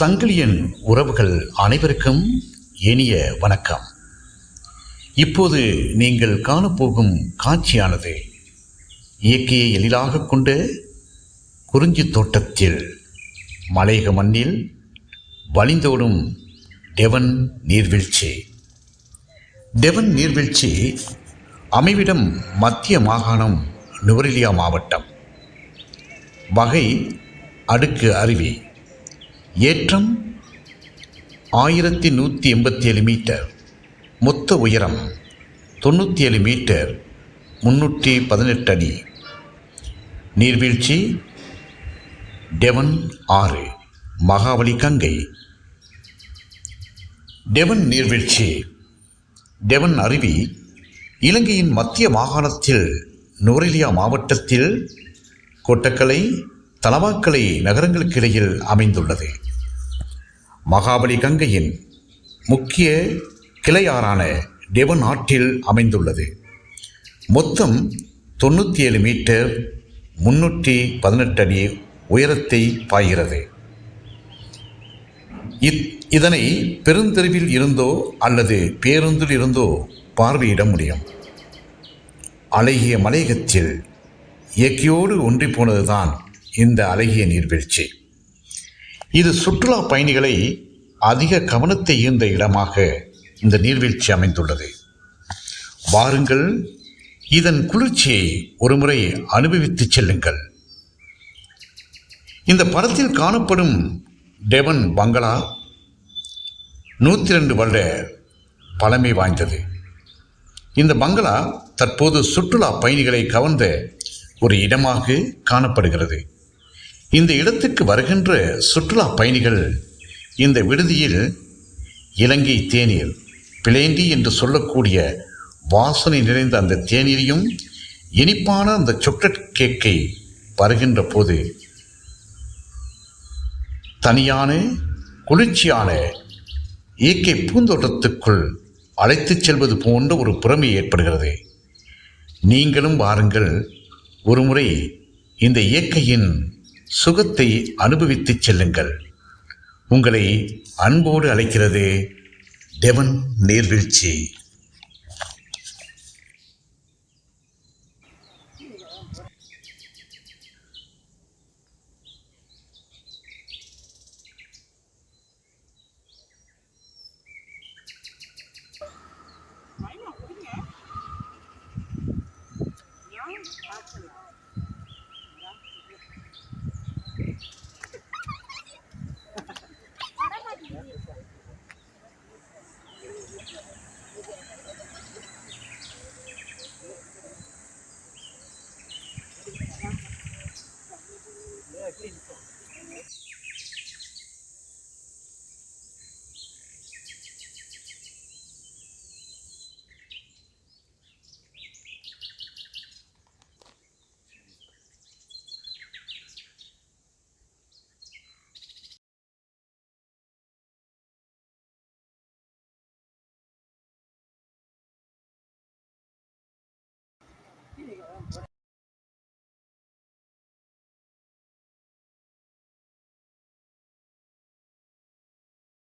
சங்கிலியன் உறவுகள் அனைவருக்கும் இனிய வணக்கம். இப்போது நீங்கள் காணப்போகும் காட்சியானது இயற்கையை எளிதாக கொண்டு குறிஞ்சி தோட்டத்தில் மலையக மண்ணில் வழிந்தோடும் டெவன் நீர்வீழ்ச்சி. டெவன் நீர்வீழ்ச்சி அமைவிடம் மத்திய மாகாணம் நுவரெலியா மாவட்டம். வகை அடுக்கு அருவி. ஏற்றம் ஆயிரத்தி நூற்றி எண்பத்தி ஏழு மீட்டர். மொத்த உயரம் தொண்ணூற்றி ஏழு மீட்டர் முன்னூற்றி பதினெட்டு அடி. நீர்வீழ்ச்சி டெவன் ஆறு மகாபலி கங்கை. டெவன் நீர்வீழ்ச்சி டெவன் அருவி இலங்கையின் மத்திய மாகாணத்தில் நுவரெலியா மாவட்டத்தில் கொட்டக்கலை தலவாக்கலை நகரங்களுக்கு இடையில் அமைந்துள்ளது. மகாபலி கங்கையின் முக்கிய கிளையாறான டெவன் ஆற்றில் அமைந்துள்ளது. மொத்தம் தொண்ணூற்றி ஏழு மீட்டர் முன்னூற்றி பதினெட்டு அடி உயரத்தை பாய்கிறது. இத் இதனை பெருந்தெருவில் இருந்தோ அல்லது பேருந்தில் இருந்தோ பார்வையிட முடியும். அழகிய மலையகத்தில் இயற்கையோடு ஒன்றி போனதுதான் இந்த அழகிய நீர்வீழ்ச்சி. இது சுற்றுலா பயணிகளை அதிக கவனத்தை ஈர்ந்த இடமாக இந்த நீர்வீழ்ச்சி அமைந்துள்ளது. வாருங்கள் இதன் குளிர்ச்சியை ஒருமுறை அனுபவித்து செல்லுங்கள். இந்த படத்தில் காணப்படும் டெவன் பங்களா நூற்றி ரெண்டு வருட பழமை வாய்ந்தது. இந்த பங்களா தற்போது சுற்றுலா பயணிகளை கவர்ந்த ஒரு இடமாக காணப்படுகிறது. இந்த இடத்துக்கு வருகின்ற சுற்றுலா பயணிகள் இந்த விடுதியில் இலங்கை தேநீர் பிளேண்டி என்று சொல்லக்கூடிய வாசனை நிறைந்த அந்த தேநீரையும் இனிப்பான அந்த சாக்லேட் கேக்கை வருகின்ற போது தனியான குளிர்ச்சியான இயற்கை பூந்தோட்டத்துக்குள் அழைத்துச் செல்வது போன்ற ஒரு புறமை ஏற்படுகிறது. நீங்களும் வாருங்கள். ஒருமுறை இந்த இயற்கையின் சுகத்தை அனுபவித்துச் செல்லுங்கள். உங்களை அன்போடு அழைக்கிறது டெவன் நீர்வீழ்ச்சி.